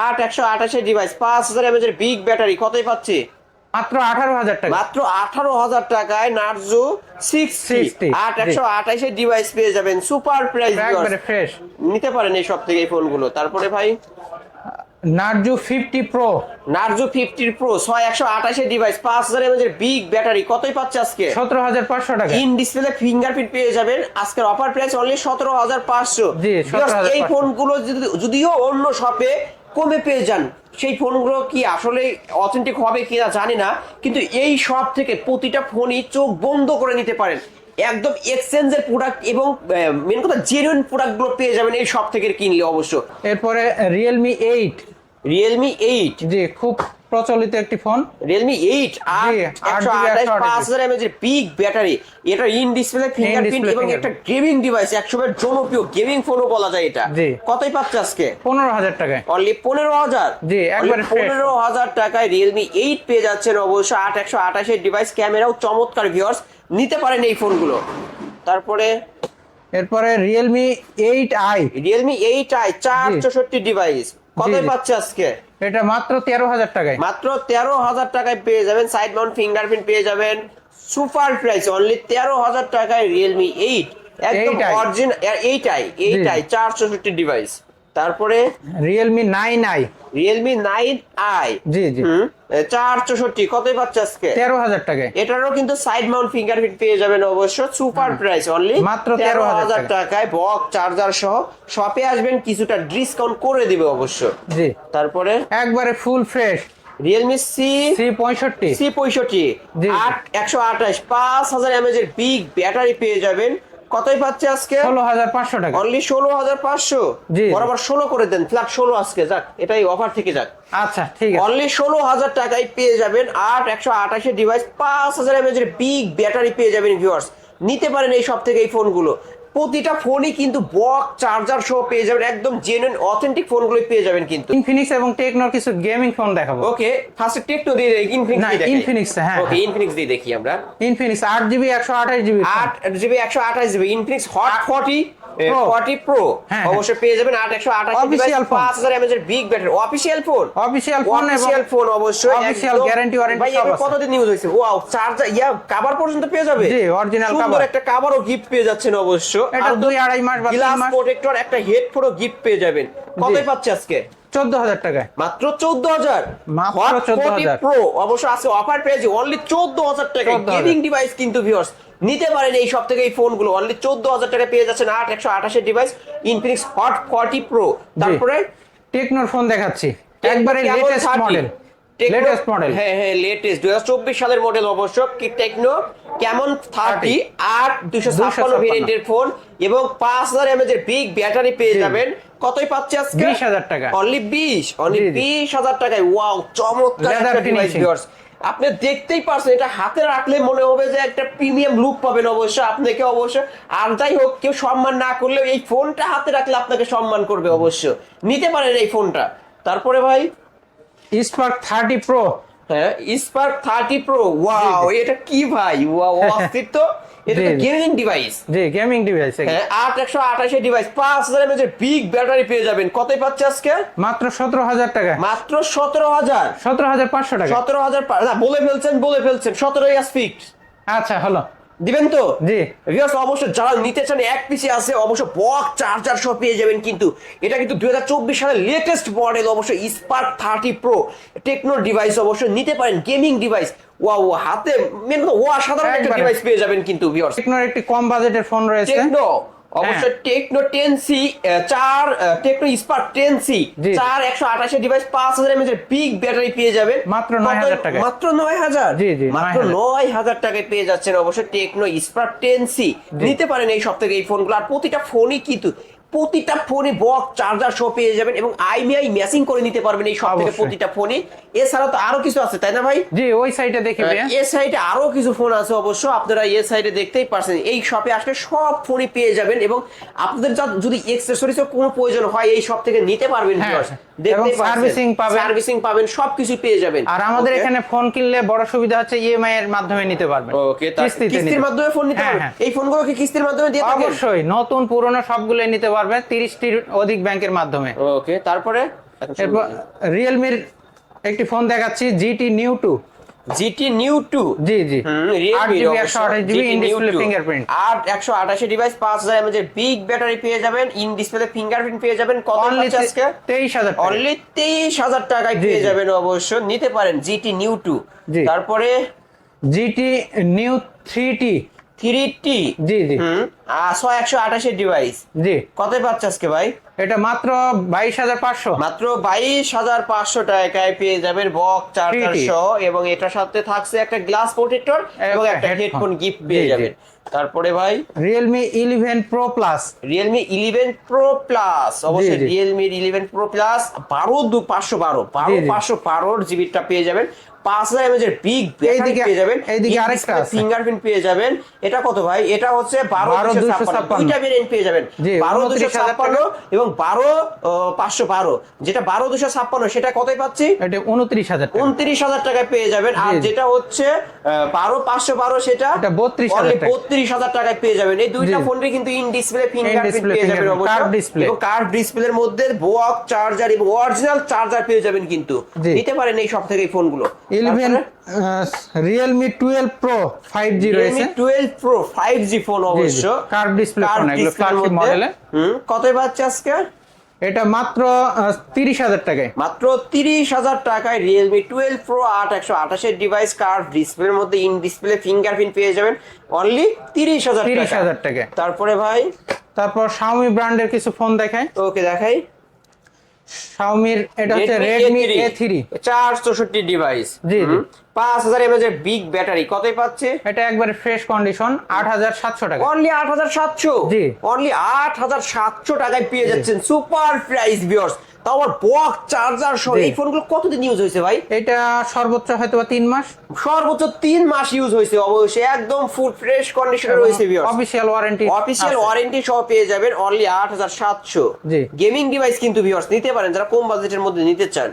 আট একশো আঠাশের ডিভাইস পাঁচ হাজার এমএচ এর বিগ ব্যাটারি কতই পাচ্ছি? মাত্র আঠারো হাজার টাকা। মাত্র আঠারো হাজার টাকায় নার্জো সিক্সটি আট একশো ডিভাইস পেয়ে যাবেন। সুপার প্রাইস ফ্রেশ নিতে পারেন এই সব থেকে এই ফোনগুলো তারপরে ভাই? নার্জু ফিফটি প্রো নার্জো ফিফটির প্রো ছয় একশো আঠাশের ডিভাইস পাঁচ হাজার এমএচ বিগ ব্যাটারি কতই পাচ্ছে আজকে? সতেরো হাজার পাঁচশো টাকা। ইন ডিসপ্লে ফিঙ্গারপ্রিন্ট পেয়ে যাবেন। আজকের অফার প্রাইস অনলি সতেরো হাজার পাঁচশো। জি, 17,500 এই ফোনগুলো যদি- যদিও অন্য শপে কমে পেয়ে যান। সেই ফোনগুলো কি আসলে অথেন্টিক হবে কিনা জানি না কিন্তু এই সব থেকে প্রতিটা ফোনই চোখ বন্ধ করে নিতে পারেন। একদম এক্সচেঞ্জের প্রোডাক্ট এবং মেন কথা জেনুইন প্রোডাক্টগুলো পেয়ে যাবেন এই সব থেকে কিনলে অবশ্য। এরপরে রিয়েলমি এইট রিয়েলমি এইট যে খুব প্রচলিত একটি ফোন। পাঁচ আঠাশ। হাজার এমএজ এর বিগ ব্যাটারি এটা ইন ডিসপ্লে ফিঙ্গারপ্রিন্ট এবং একটা গেমিং ডিভাইস একসময় জনপ্রিয় গেমিং ফোনও বলা যায় এটা। কতই পাচ্ছে আজকে? পনেরো হাজার টাকায়। অনলি পনেরো হাজার? জি, একবারে fresh। পনেরো হাজার টাকায় রিয়েলমি এইট পেয়ে যাচ্ছেন অবশ্য আট একশো আঠাশের ডিভাইস ক্যামেরাও চমৎকার ভিউয়ার্স নিতে পারেন এই ফোনগুলো তারপরে এরপরে Realme eight I Realme eight I চার চৌষট্টি ডিভাইস কত জি। পাচ্ছে আজকে? এটা মাত্র তেরো হাজার টাকায়। মাত্র তেরো হাজার টাকায় পেয়ে যাবেন সাইড মাউন্ট ফিঙ্গারপ্রিন্ট পেয়ে যাবেন। সুপার প্রাইস অনলি তেরো হাজার টাকায় রিয়েলমি এইট একদম 8i অরিজিনাল এইটাই এইটাই চার চৌষট্টি ডিভাইস তারপরে Realme nine I Realme nine I জি জি। চার চৌষট্টি কতই পাচ্ছে আজকে? তেরো হাজার টাকায়। এটারও কিন্তু সাইড মাউন্ট ফিঙ্গারপ্রিন্ট পেয়ে যাবেন অবশ্য সুপার প্রাইস অনলি মাত্র তেরো হাজার টাকায়। বক চার্জার সহ শপে আসবেন কিছুটা ডিসকাউন্ট করে দিবে অবশ্য। জি। তারপরে? একবারে full fresh Realme C C পঁয়ষট্টি। সি পঁয়ষট্টি। আট একশো আঠাশ পাঁচ হাজার এমএজ এর বিগ ব্যাটারি পেয়ে যাবেন। কতই পাচ্ছে আজকে? ষোলো হাজার পাঁচশো টাকা। অনলি ষোলো হাজার পাঁচশো। বরাবর ষোলো করে দেন। ফ্ল্যাট ষোলো আজকে যাক এটাই অফার থেকে যাক। আচ্ছা ঠিক আছে। অনলি ষোলো হাজার টাকায় পেয়ে যাবেন আট একশো আঠাশে ডিভাইস পাঁচ হাজার এমএজ এর বিগ ব্যাটারি পেয়ে যাবেন ভিউয়ার্স নিতে পারেন এই সব থেকে এই ফোনগুলো প্রতিটা ফোনই কিন্তু বক চার্জার সহ পেয়ে যাবেন একদম জেনুইন অথেন্টিক ফোনগুলোই পেয়ে যাবেন কিন্তু। ইনফিনিক্স এবং টেকনোর কিছু গেমিং ফোন দেখাবো। ওকে ফার্স্ট টেকনো দিয়ে দেই ইনফিনিক্স না, ইনফিনিক্স হ্যাঁ, ওকে হ্যাঁ। ইনফিনিক্স দিয়ে দেখি আমরা। ইনফিনিক্স আট জিবি একশো আঠাশ জিবি আট জিবি একশো আঠাশ GB Infinix hot forty Pro। Forty pro হ্যাঁ, অবশ্যই পেয়ে যাবেন আট একশো আঠাশ Official phone। পাঁচ হাজার এমএজ এর big battery official phone official phone official phone অবশ্যই অফিশিয়াল গ্যারান্টি ওয়ারেন্টি সব আছে। কতদিন ইউজ হয়েছে? ওয়াও চার্জার ইয়া কভার পর্যন্ত পেয়ে যাবে? জি, original সুন্দর cover। একটা কভারও গিফট পেয়ে যাচ্ছেন অবশ্য। এটা দুই আড়াই মাস বা তিন গ্লাস মাস। প্রোটেক্টর একটা হেডফোনও গিফট পেয়ে যাবেন। কতই পাচ্ছে আজকে? চোদ্দ হাজার টাকায়। মাত্র চোদ্দ হাজার? মাত্র 14,000 প্রো অবশ্য আছে অফার পেয়েছি অনলি চোদ্দ হাজার টাকা 14,000 গেমিং ডিভাইস কিন্তু ভিউয়ার্স নিতে পারেন এই সব থেকে এই ফোনগুলো অনলি চোদ্দ হাজার টাকা পেয়ে যাচ্ছেন আট একশো আঠাশের device Infinix hot forty pro তারপরে? টেকনোর ফোন দেখাচ্ছি। একবারে লেটেস্ট মডেল লেটেস্ট মডেল হ্যাঁ হ্যাঁ লেটেস্ট দুই হাজার চব্বিশ সালের মডেল অবশ্য। কি টেকনো কেমন? থার্টি আট দুশো 256 ভেরিয়েন্টের ফোন এবং পাঁচ হাজার এমএজ এর বিগ ব্যাটারি পেয়ে যাবেন। কতই পাচ্ছে আজকে? 20,000 টাকা। অনলি বিশ অনলি জি, জি। বিশ হাজার টাকায়। ওয়াও চমৎকার একটা ডিভাইস ভিউয়ার্স আপনি দেখতেই পারছেন এটা হাতে রাখলে মনে হবে যে একটা প্রিমিয়াম লুক পাবেন অবশ্য আপনাকে অবশ্য। আর যাই হোক কেউ সম্মান না করলেও এই ফোনটা হাতে রাখলে আপনাকে সম্মান করবে অবশ্য। নিতে পারেন এই ফোনটা তারপরে ভাই spark thirty pro spark thirty pro wow এটা কি ভাই? ওয়াও অস্থির তো এটা। গেমিং ডিভাইস জি গেমিং ডিভাইস হ্যাঁ আট একশো আঠাশি ডিভাইস পাঁচ হাজার এমএজ বিগ ব্যাটারি পেয়ে যাবেন। কতই পাচ্ছে আজকে? মাত্র সতেরো হাজার টাকা। মাত্র সতেরো হাজার। সতেরো হাজার পাঁচশো টাকা। সতেরো হাজার না বলে ফেলছেন বলে ফেলছেন। সতেরো ইয়াস ফিক্স আচ্ছা হলো। দিবেন তো? জি। ভিউয়ার্স অবশ্যই যারা নিতে চান এক পিসে আছে অবশ্য বক চার্জার সহ পেয়ে যাবেন কিন্তু। এটা কিন্তু দুই হাজার চব্বিশ সালের লেটেস্ট মডেল অবশ্য spark thirty pro Tecno device অবশ্য নিতে পারেন গেমিং ডিভাইস ওয়া ও হাতে মেন ও সাধারণ একটা ডিভাইস পেয়ে যাবেন কিন্তু ভিউয়ার্স টেকনোর একটি কম বাজেটের ফোন রয়েছে। টেকনো অবশ্য টেকনো টেন সি চার টেকনো স্পার্ক টেন সি। চার একশো আঠাশে ডিভাইস পাঁচ হাজার এমএচ পিক ব্যাটারি পেয়ে যাবে মাত্র নয় হাজার টাকা মাত্র নয় হাজার? জি, জি, মাত্র 9,000 নয় হাজার টাকায় পেয়ে যাচ্ছেন অবশ্য টেকনো স্পার্ক টেন সি নিতে পারেন এই সব থেকে এই ফোনগুলো আর প্রতিটা ফোনই কিন্তু প্রতিটা ফোনে বক চার্জার সহ পেয়ে যাবেন এবং আইমিআই ম্যাচিং করে নিতে পারবেন এই সব থেকে প্রতিটা ফোনে। এছাড়াও তো আরও কিছু আছে তাই না ভাই? জি ওই সাইডে দেখি ভাইয়া। এ সাইডে আরও কিছু ফোন আছে অবশ্য আপনারা এ সাইডে দেখতেই পারছেন। এই শপে আসলে সব ফোনই পেয়ে যাবেন এবং আপনাদের যদি এক্সেসরিজ কোনো প্রয়োজন হয় এই শপ থেকে নিতে পারবেন হ্যাঁ, এবং servicing পাবেন। সার্ভিসিং পাবেন সবকিছু পেয়ে যাবেন। আর আমাদের এখানে ফোন কিনলে বড় সুবিধা হচ্ছে ইএমআই এর মাধ্যমে নিতে পারবেন। ওকে কিস্তির মাধ্যমে ফোন নিতে হ্যাঁ, পারবেন? হ্যাঁ। এই ফোনগুলো কি কিস্তির মাধ্যমে দিয়ে থাকেন? অবশ্যই নতুন পুরনো সবগুলো নিতে পারবেন তিরিশটির অধিক ব্যাংকের মাধ্যমে। ওকে তারপরে? এরপর রিয়েলমির একটি ফোন দেখাচ্ছি GT new two GT new two জি জি। ফিঙ্গারপ্রিন্ট আর একশো আঠাশি ডিভাইস পাঁচ হাজার এমএজ বিগ ব্যাটারি পেয়ে যাবেন ইন ডিসপ্লে ফিঙ্গারপ্রিন্ট পেয়ে যাবেন। কত আজকে? তেইশ হাজার অনলি তেইশ হাজার টাকায় পেয়ে যাবেন অবশ্য। নিতে পারেন জিটি নিউ টু। তারপরে? GT new three T three T জি জি। ছয় একশো আঠাশের ডিভাইস জি। কত পাচ্ছে আজকে ভাই? এটা মাত্র বাইশ হাজার পাঁচশো। মাত্র বাইশ হাজার পাঁচশো টাকায় পেয়ে যাবেন বক চার্জার সহ এবং এটার সাথে থাকছে একটা গ্লাস প্রোটেক্টর এবং একটা একটা হেডফোন গিফট পেয়ে জি, জি। যাবেন। তারপরে ভাই? Realme eleven pro plus Realme eleven pro plus অবশ্যই রিয়েলমি ইলেভেন প্রো প্লাস বারো দু পাঁচশো বারো। বারো। পাঁচশো বারোর জিবিটা পেয়ে যাবেন। পাঁচ হাজার বিগ পেয়ে যাবেন। এইদিকে আরেকটা। ফিঙ্গারপ্রিন্ট পেয়ে যাবেন। এটা কত ভাই? এটা হচ্ছে বারো 12 দুশো 256 ছাপ্পান্ন। দুইটা ভেরিয়েন্ট পেয়ে যাবেন। বারো দুশো ছাপ্পান্ন এবং বারো পাঁচশো বারো। যেটা বারো দুশো ছাপ্পান্ন সেটা কতই পাচ্ছি? উনত্রিশ হাজার উনত্রিশ হাজার টাকায় পেয়ে যাবেন। আর জি, জি। যেটা হচ্ছে বারো পাঁচশো বারো সেটা এটা 32,000 টাকা। বত্রিশ হাজার টাকায় পেয়ে যাবেন। এই দুইটা জি। কিন্তু ইন ডিসপ্লে ফিঙ্গারপ্রিন্ট পেয়ে যাবেন। এবং কার্ভ ডিসপ্লের মধ্যে বক চার্জার এবং অরিজিনাল চার্জার পেয়ে যাবেন কিন্তু। নিতে পারেন এই সব থেকে এই ফোনগুলো eleven Realme twelve pro five G রয়েছে। Twelve pro five G phone অবশ্য। Curved ডিসপ্লে phone, এগুলো এ। হুম কতই পাচ্ছে আজকে? এটা মাত্র তিরিশ হাজার টাকায়। মাত্র তিরিশ হাজার টাকায় রিয়েলমি টুয়েলভ প্রো আট একশো আঠাশের ডিভাইস কার্ভ ডিসপ্লের মধ্যে ইন ডিসপ্লে ফিঙ্গারপ্রিন্ট পেয়ে যাবেন অনলি তিরিশ হাজার 30,000 টাকায়। তারপরে ভাই? তারপর শাওমি ব্র্যান্ডের কিছু ফোন দেখায় ওকে দেখাই। শাওমির এটা হচ্ছে রেডমি এ থ্রি চার চৌষট্টি ডিভাইস জি, জি। পাঁচ হাজার এমএজ এর বিগ ব্যাটারি কতই পাচ্ছে? এটা একবারে ফ্রেশ কন্ডিশন আট হাজার সাতশো টাকা। অনলি আট হাজার সাতশো? জি। অনলি আট হাজার সাতশো টাকায় পেয়ে যাচ্ছেন সুপার প্রাইস বিয়ার্স তাও আবার বক চার্জার সহ এই ফোনগুলো কতদিন ইউজ হয়েছে ভাই? এটা সর্বোচ্চ হয়তো বা তিন মাস। সর্বোচ্চ তিন মাস ইউজ হয়েছে অবশ্যই একদম ফুল ফ্রেশ কন্ডিশনে রয়েছে অফিসিয়াল ওয়ারেন্টি অফিসিয়াল ওয়ারেন্টি সহ পেয়ে যাবেন অনলি আট হাজার সাতশো। গেমিং ডিভাইস কিন্তু ভিউয়ার্স নিতে পারেন যারা কম বাজেটের মধ্যে নিতে চান।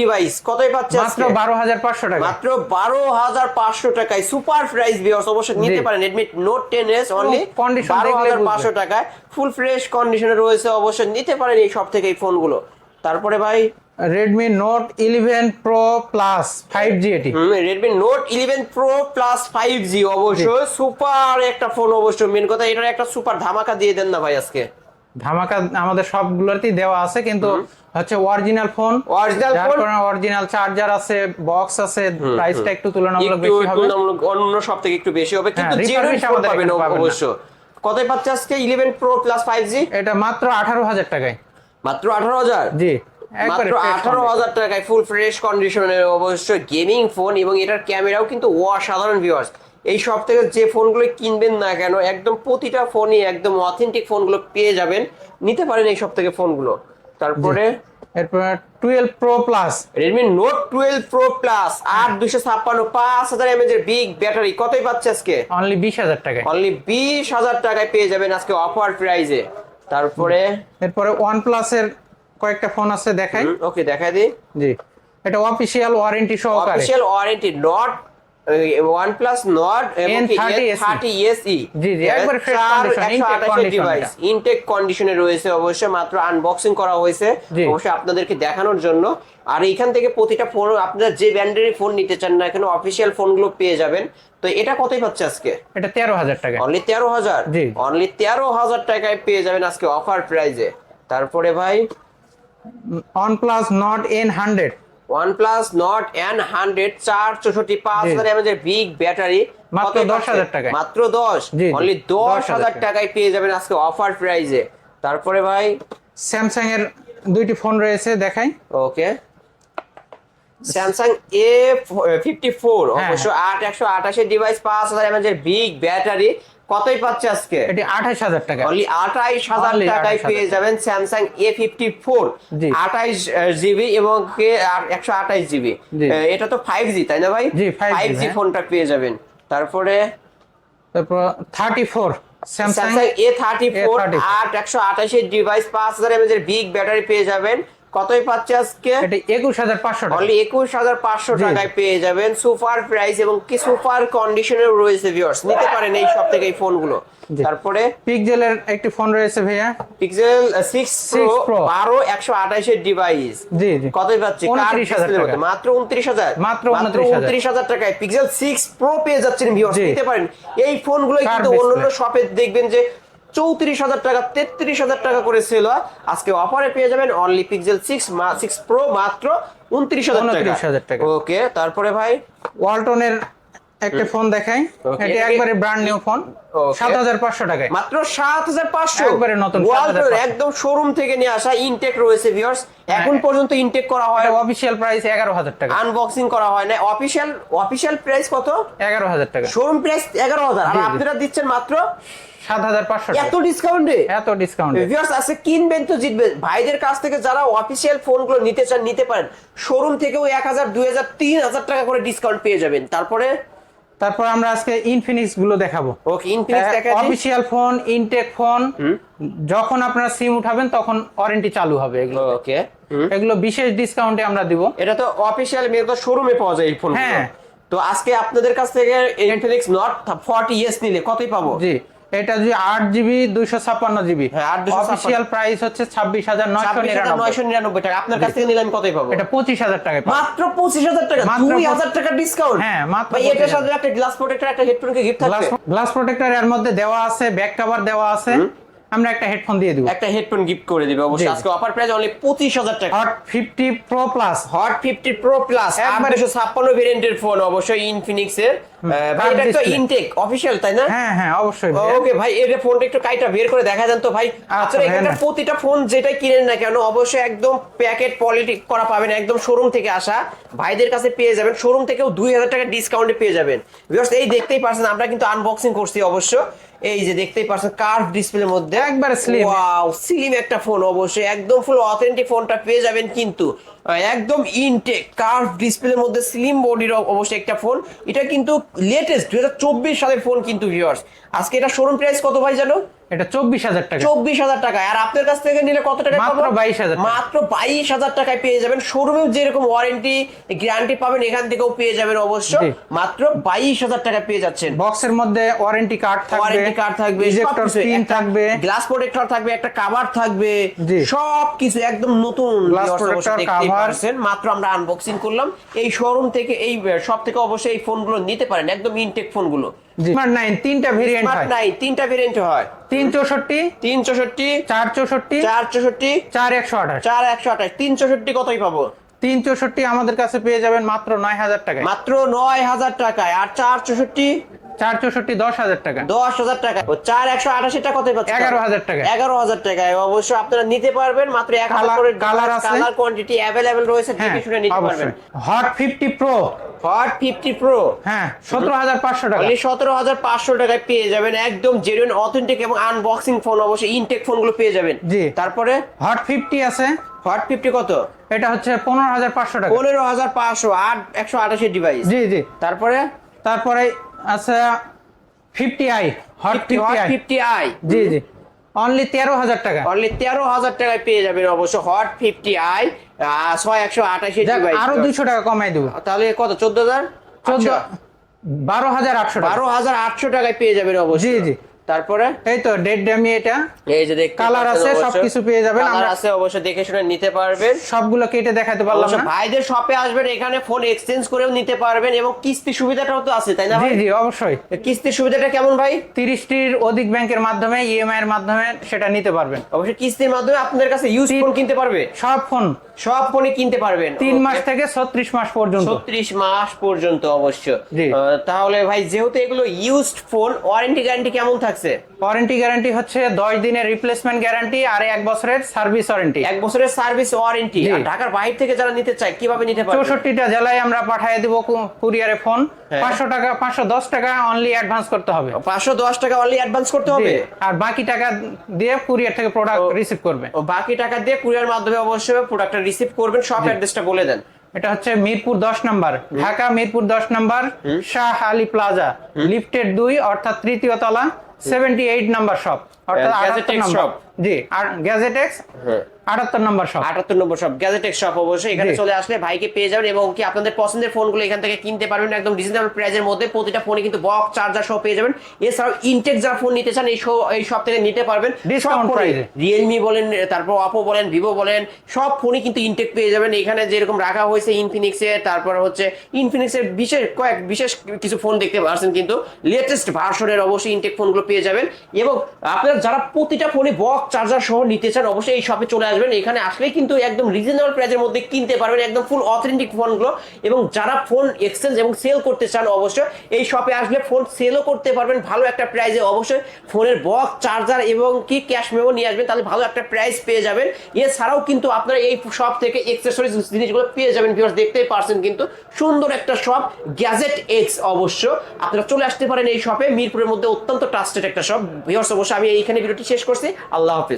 ডিভাইস কতই পাচ্ছে মাত্র আজকে? বারো হাজার পাঁচশো টাকা। মাত্র বারো হাজার পাঁচশো টাকায় সুপার প্রাইস ভিউয়ার্স অবশ্যই নিতে পারেন। Redmi note ten S only condition বারো দেখলেই হাজার বুঝবেন। পাঁচশো টাকায় ফুল ফ্রেশ কন্ডিশনে রয়েছে অবশ্যই নিতে পারেন এই সব থেকে এই ফোনগুলো তারপরে ভাই? Redmi note eleven pro plus five G এটি। Redmi note eleven pro plus five G অবশ্যই সুপার একটা ফোন অবশ্যই। মেন কথা এটার একটা সুপার ধামাকা দিয়ে দেন না ভাই আজকে। ধামাকা আমাদের সবগুলোতেই দেওয়া আছে কিন্তু হচ্ছে অরিজিনাল ফোন যার phone? অরিজিনাল চার্জার আছে বক্স আছে প্রাইসটা একটু তুলনামূলক বেশি হবে। তুলনামূলক অন্য সব থেকে একটু বেশি হবে কিন্তু হ্যাঁ, জেনুইন ফোন পাবেন এখানে পাবেন না। অবশ্য। কতই পাচ্ছে আজকে? Eleven pro plus five G এটা মাত্র আঠারো হাজার টাকায়। মাত্র আঠারো হাজার? জি মাত্র আঠারো। হাজার টাকায় ফুল ফ্রেশ কন্ডিশনের অবশ্যই গেমিং ফোন এবং এটার ক্যামেরাও কিন্তু অসাধারণ ভিউয়ার্স এই সব থেকে যে ফোনগুলো কিনবেন না কেন একদম প্রতিটা ফোনই একদম অথেন্টিক ফোনগুলো পেয়ে যাবেন। নিতে পারেন এই সব থেকে ফোনগুলো তারপরে এরপর twelve pro plus pro plus আট দুশো ছাপ্পান্ন পাঁচ হাজার এমএজ এর বিগ ব্যাটারি কতই পাচ্ছে আজকে? অনলি বিশ হাজার টাকায়। অনলি বিশ হাজার টাকায় পেয়ে যাবেন আজকে অফার প্রাইজে তারপরে এরপরে ওয়ান প্লাসের কয়েকটা ফোন আছে দেখাই। ওকে দেখা দিই। জি। এটা অফিসিয়াল ওয়ারেন্টি সহকারে। অফিসিয়াল ওয়ারেন্টি নট ইনটেক কন্ডিশনে হ্যাঁ, রয়েছে অবশ্যই মাত্র আনবক্সিং করা হয়েছে। অবশ্যই আপনাদেরকে দেখানোর জন্য। আর এখান থেকে প্রতিটা ফোন আপনারা যে ব্র্যান্ডেরই ফোন নিতে চান না এখানে অফিসিয়াল ফোনগুলো পেয়ে যাবেন। তো এটা কতই পাচ্ছে আজকে? তেরো হাজার টাকা। অনলি তেরো হাজার? অনলি তেরো হাজার টাকায় পেয়ে যাবেন আজকে অফার প্রাইজে তারপরে ভাই? OnePlus N hundred OnePlus Nord N100 464 5000 mAh এর বিগ ব্যাটারি মাত্র 10000 টাকায়। মাত্র 10 অনলি 10000 টাকায় পেয়ে যাবেন আজকে অফার প্রাইজে তারপরে ভাই? স্যামসাং এর দুইটি ফোন রয়েছে দেখাই। Okay Samsung A fifty four অবশ্য আট একশো আঠাশের ডিভাইস পাঁচ হাজার এমএচ এর বিগ ব্যাটারি কতই পাচ্ছে আজকে? এটি আঠাশ হাজার টাকা। অনলি আঠাইশ হাজার Only টাকায় পেয়ে যাবেন স্যামসাং এ ফিফটি ফোর জি। আঠাইশ জিবি এবং একশো আঠাইশ জিবি জি। এটা তো ফাইভ জি তাই না ভাই? জি, 5G ফাইভ জি হ্যাঁ। ফোনটা পেয়ে যাবেন। তারপরে তারপর thirty four Samsung Samsung A thirty four A34 আট একশো আঠাশের ডিভাইস পাঁচ হাজার এমএজ এর বিগ ব্যাটারি পেয়ে যাবেন। কতই পাচ্ছে আজকে? এটি একুশ হাজার পাঁচশো টাকা। একুশ হাজার পাঁচশো টাকায় পেয়ে যাবেন। সুপার প্রাইস এবং কি সুপার কন্ডিশনের রয়েছে ভিউয়ার্স নিতে পারেন এই সব থেকে এই ফোনগুলো। তারপরে? একটি ফোন রয়েছে ভাইয়া। Pixel pro 6 Pro। বারো একশো আঠাশের ডিভাইস জি জি। কতই পাচ্ছি? 29,000 টাকা। মাত্র উনত্রিশ হাজার। মাত্র 29,000 উনত্রিশ হাজার। টাকায় পিক্সেল সিক্স প্রো পেয়ে যাচ্ছেন ভিউয়ার্স নিতে পারেন। এই ফোনগুলো Curved কিন্তু। অন্যান্য শপে দেখবেন যে চৌত্রিশ হাজার টাকা তেত্রিশ হাজার টাকা করে সেল হয়। আজকে অফারে পেয়ে যাবেন only Pixel six six pro মাত্র উনত্রিশ হাজার টাকা। 29,000 টাকা। ওকে তারপরে ভাই? ওয়ালটনের একটা ফোন দেখাই। এটা একবারে ব্র্যান্ড নিউ ফোন Okay. সাত হাজার পাঁচশো টাকায়। মাত্র সাত হাজার পাঁচশো। একবারে নতুন, 7,500 একদম শোরুম থেকে নিয়ে আসা ইনটেক রয়েছে ভিউয়ার্স এখন পর্যন্ত ইনটেক করা হয়। অফিসিয়াল প্রাইস এগারো হাজার টাকা। আনবক্সিং করা হয় না। অফিসিয়াল অফিসিয়াল প্রাইস কত? এগারো হাজার টাকা। শোরুম প্রাইস এগারো হাজার। আর জি, জি। আপনারা দিচ্ছেন মাত্র সাত হাজার পাঁচশো টাকা। এত ডিসকাউন্টে এত ডিসকাউন্ট ভিউয়ার্স আছে কিনবেন তো জিতবেন। ভাইদের কাছ থেকে যারা অফিসিয়াল ফোনগুলো নিতে চান নিতে পারেন। শোরুম থেকেও টাকা করে ডিসকাউন্ট পেয়ে যাবেন। তারপরে? তারপর আমরা আজকে ইনফিনিক্সগুলো দেখাবো। ওকে ইনফিনিক্স দেখা অফিসিয়াল ফোন ইনটেক ফোন যখন আপনার সিম উঠাবেন তখন ওয়ারেন্টি চালু হবে এগুলো। ওকে এগুলো বিশেষ ডিসকাউন্টে আমরা দিব। এটা তো অফিসিয়াল মেয়ে তো শোরুমে পাওয়া যায় এই ফোন হ্যাঁ। তো আজকে আপনাদের কাছ থেকে ইনফিনিক্স নট ফর্টি ইয়েস নিলে কতই পাবো? জি। এটা যদি আট জিবি দুইশো ছাপ্পান্ন জিবি। হ্যাঁ, 8 256 অফিসিয়াল প্রাইস হচ্ছে ছাব্বিশ হাজার নয়শো নিরানব্বই। টাকা। আপনার কাছ থেকে নিলে আমি কতই পাবো? এটা পঁচিশ হাজার টাকা মাত্র পঁচিশ হাজার টাকা। দুই হাজার টাকা ডিসকাউন্ট হ্যাঁ, মাত্র এটার সাথে একটা গ্লাস প্রোটেক্টর একটা হেডফোন কে গিফট থাকবে গ্লাস প্রোটেক্টর এর মধ্যে দেওয়া আছে ব্যাক কভার দেওয়া আছে। আমরা একটা হেডফোন দিয়ে দিব। একটা হেডফোন গিফট করে দিবে অবশ্যই। আজকে অফার প্রাইস অনলি পঁচিশ হাজার টাকা। Hot fifty pro plus hot fifty pro plus একবারে- একবারে ছাপ্পান্ন ভেরিয়েন্টের ফোন অবশ্যই ইনফিনিক্স এর ভাই এটা তো ইনটেক অফিসিয়াল তাই না? হ্যাঁ হ্যাঁ অবশ্যই ওকে ভাই এর ফোনটা একটু কাইটা বের করে দেখা যান তো ভাই। আচ্ছা, আপনারা ভাইয়া এখানকার না। প্রতিটা ফোন যেটাই কিনেন না কেন অবশ্যই একদম প্যাকেট পলিটিক করা পাবেন একদম শোরুম থেকে আসা। ভাইদের কাছে পেয়ে যাবেন শোরুম থেকেও দুই হাজার টাকা ডিসকাউন্টে পেয়ে যাবেন। বিকজ এই দেখতেই পারছেন আমরা কিন্তু আনবক্সিং করছি অবশ্য। এই যে দেখতেই পারছেন কার্ভ ডিসপ্লের মধ্যে একবারে স্লিম ওয়াও স্লিম একটা ফোন অবশ্যই। একদম ফুল অথেন্টিক ফোনটা পেয়ে যাবেন কিন্তু একদম ইনটেক কার্ভ ডিসপ্লের মধ্যে স্লিম বডির অবশ্যই একটা ফোন এটা কিন্তু লেটেস্ট দু হাজার চব্বিশ সালের ফোন কিন্তু ভিউয়ার্স আজকে এটা শোরুম প্রাইস কত ভাই জানো? এটা চব্বিশ হাজার টাকা। চব্বিশ হাজার টাকা। আর আপনার কাছ থেকে নিলে কত টাকা মাত্র 22,000 টাকা। মাত্র বাইশ হাজার টাকায় পেয়ে যাবেন। শোরুমেও যেরকম ওয়ারেন্টি গ্যারান্টি পাবেন এখান থেকেও পেয়ে যাবেন অবশ্য। মাত্র বাইশ হাজার টাকা পেয়ে যাচ্ছেন। বক্সের মধ্যে ওয়ারেন্টি কার্ড থাকবে ওয়ারেন্টি কার্ড থাকবে ইজেক্টর পিন থাকবে। গ্লাস প্রোটেক্টর থাকবে একটা কভার থাকবে। সব কিছু একদম নতুন cover। পারছেন। মাত্র আমরা আনবক্সিং করলাম। এই শোরুম থেকে এই সব থেকে অবশ্যই এই ফোনগুলো নিতে পারেন। একদম ইনটেক ফোনগুলো স্মার্ট নাইন তিনটা ভেরিয়েন্ট হয়। নাই তিনটা ভেরিয়েন্ট হয়। তিন চৌষট্টি তিন চৌষট্টি চার চৌষট্টি চার চৌষট্টি চার একশো আঠাশ। চার একশো আঠাশ। তিন চৌষট্টি কতই পাবো? তিন চৌষট্টি আমাদের কাছে পেয়ে যাবেন মাত্র নয় হাজার টাকায়। মাত্র নয় হাজার টাকায়। আর চার চৌষট্টি? চার চৌষট্টি দশ হাজার টাকা। দশ হাজার টাকা। ও চার একশো আটাশিটা কত পাচ্ছে? 11,000 টাকা। এগারো হাজার টাকায়। অবশ্য আপনারা নিতে পারবেন। মাত্র এক হাজার কালার কোয়ান্টিটি অ্যাভেলেবেল রয়েছে দেখে শুনে নিতে পারবেন। Hot fifty pro hot fifty pro হ্যাঁ সতেরো হাজার পাঁচশো টাকা। সতেরো হাজার পাঁচশো টাকায় পেয়ে যাবেন একদম জেনুইন অথেন্টিক এবং আনবক্সিং ফোন অবশ্যই ইনটেক ফোনগুলো পেয়ে যাবেন। জি। তারপরে? হট ফিফটি আছে। হট ফিফটি কত? এটা হচ্ছে পনেরো হাজার পাঁচশো টাকা। পনেরো হাজার পাঁচশো আট একশো আঠাশি ডিভাইস জি জি। তারপরে? তারপরে আছে fifty I hot fifty I জি জি। অনলি তেরো হাজার টাকা। অনলি তেরো হাজার টাকায় পেয়ে যাবেন অবশ্য হট ফিফটি আই ছয় একশো আঠাশি আরও দুইশো টাকা কমাই দেবো। তাহলে কত চোদ্দ হাজার? চোদ্দ বারো হাজার আটশো বারো হাজার আটশো টাকায় পেয়ে যাবেন অবশ্যই। জি, জি। তারপরে? এই তো ডেড ডামি এটা এই যে দেখতে Colour পাচ্ছেন আছে। সবকিছু পেয়ে যাবেন। আমরা- আছে অবশ্য দেখে শুনে নিতে পারবেন। সবগুলো কেটে দেখাতে পারলাম না। ভাইদের শপে আসবেন এখানে ফোন এক্সচেঞ্জ করেও নিতে পারবেন এবং কিস্তি সুবিধাটাও তো আছে তাই না জি ভাই? জি অবশ্যই। কিস্তির সুবিধাটা কেমন ভাই? তিরিশটির অধিক ব্যাংকের মাধ্যমে ইএমআই এর মাধ্যমে সেটা নিতে পারবেন। অবশ্যই কিস্তির মাধ্যমে আপনাদের কাছে ইউজ ফোন কিনতে পারবে? সব ফোন সব ফোনই কিনতে পারবেন। তিন মাস থেকে ছত্রিশ মাস পর্যন্ত। ছত্রিশ মাস পর্যন্ত অবশ্য। তাহলে ভাই যেহেতু এগুলো ইউজড ফোন ওয়ারেন্টি গ্যারান্টি কেমন থাকছে ওয়ারেন্টি গ্যারান্টি হচ্ছে দশ দিনের রিপ্লেসমেন্ট গ্যারান্টি আর এক বছরের সার্ভিস ওয়ারেন্টি এক বছরের সার্ভিস ওয়ারেন্টি ঢাকার বাইরে থেকে যারা নিতে চায় কীভাবে নিতে পারবে? চৌষট্টিটা জেলায় আমরা পাঠিয়ে দিব কুরিয়ারে ফোন হ্যাঁ। পাঁচশো টাকা পাঁচশো দশ টাকা অনলি অ্যাডভান্স করতে হবে। পাঁচশো দশ টাকা অনলি অ্যাডভান্স করতে হবে? আর বাকি টাকা দিয়ে কুরিয়ার থেকে প্রোডাক্ট রিসিভ করবে। ও বাকি টাকা দিয়ে কুরিয়ার মাধ্যমে অবশ্যই প্রোডাক্টটা রিসিভ করবেন সব অ্যাড্রেসটা বলে দেন। এটা হচ্ছে মিরপুর দশ নাম্বার। ঢাকা মিরপুর দশ number Shah Ali plaza lifted দুই অর্থাৎ তৃতীয় তলা। সেভেন্টি এইট নাম্বার শপ অর্থাৎ হ্যাঁ, আটাত্তর Gazettex নাম্বার shop। জি আর গ্যাজেটেক্স আটাত্তর নাম্বার শপ আটাত্তর নম্বর শপ গ্যাজেটেক শপ অবশ্যই। এখানে চলে আসলে ভাইকে পেয়ে যাবেন এবং কি আপনাদের পছন্দের ফোনগুলো এখান থেকে কিনতে পারবেন একদম রিজনেবল প্রাইসের মধ্যে। প্রতিটা ফোনে কিন্তু বক্স চার্জার সহ পেয়ে যাবেন। এছাড়াও ইনটেক ফোন নিতে চান এই শো এই শপ থেকে নিতে পারবেন। এ। রিয়েলমি বলেন তারপর অপো বলেন ভিভো বলেন সব ফোনই কিন্তু ইনটেক পেয়ে যাবেন। এখানে যেরকম রাখা হয়েছে ইনফিনিক্স এর তারপর হচ্ছে ইনফিনিক্স এর বিশেষ কয়েক বিশেষ কিছু ফোন দেখতে পাচ্ছেন কিন্তু। লেটেস্ট ভার্সনের অবশ্যই ইনটেক ফোনগুলো পেয়ে যাবেন। এবং আপনারা যারা প্রতিটা ফোনে বক্স চার্জার সহ নিতে চান, অবশ্যই এই শপে চলে আসবেন। এখানে আসলে কিন্তু একদম রিজনেবল প্রাইসের মধ্যে কিনতে পারবেন একদম ফুল অথেন্টিক ফোনগুলো এবং যারা ফোন এক্সচেঞ্জ এবং সেল করতে চান, অবশ্যই এই শপে আসলে ফোন সেলও করতে পারবেন। ভালো একটা প্রাইসে অবশ্যই ফোনের বক্স চার্জার এবং কি ক্যাশ মেমো নিয়ে আসবেন, তাহলে ভালো একটা প্রাইস পেয়ে যাবেন। এছাড়াও কিন্তু আপনারা এই শপ থেকে এক্সেসরিজ জিনিসগুলো পেয়ে যাবেন ভিউয়ার্স দেখতেই পারছেন কিন্তু সুন্দর একটা শপ গ্যাজেট এক্স অবশ্য। আপনারা চলে আসতে পারেন এই শপে মিরপুরের মধ্যে অত্যন্ত ট্রাস্টেড একটা সব বসে আমি এইখানে ভিডিওটি শেষ করছি। আল্লাহ হাফিজ।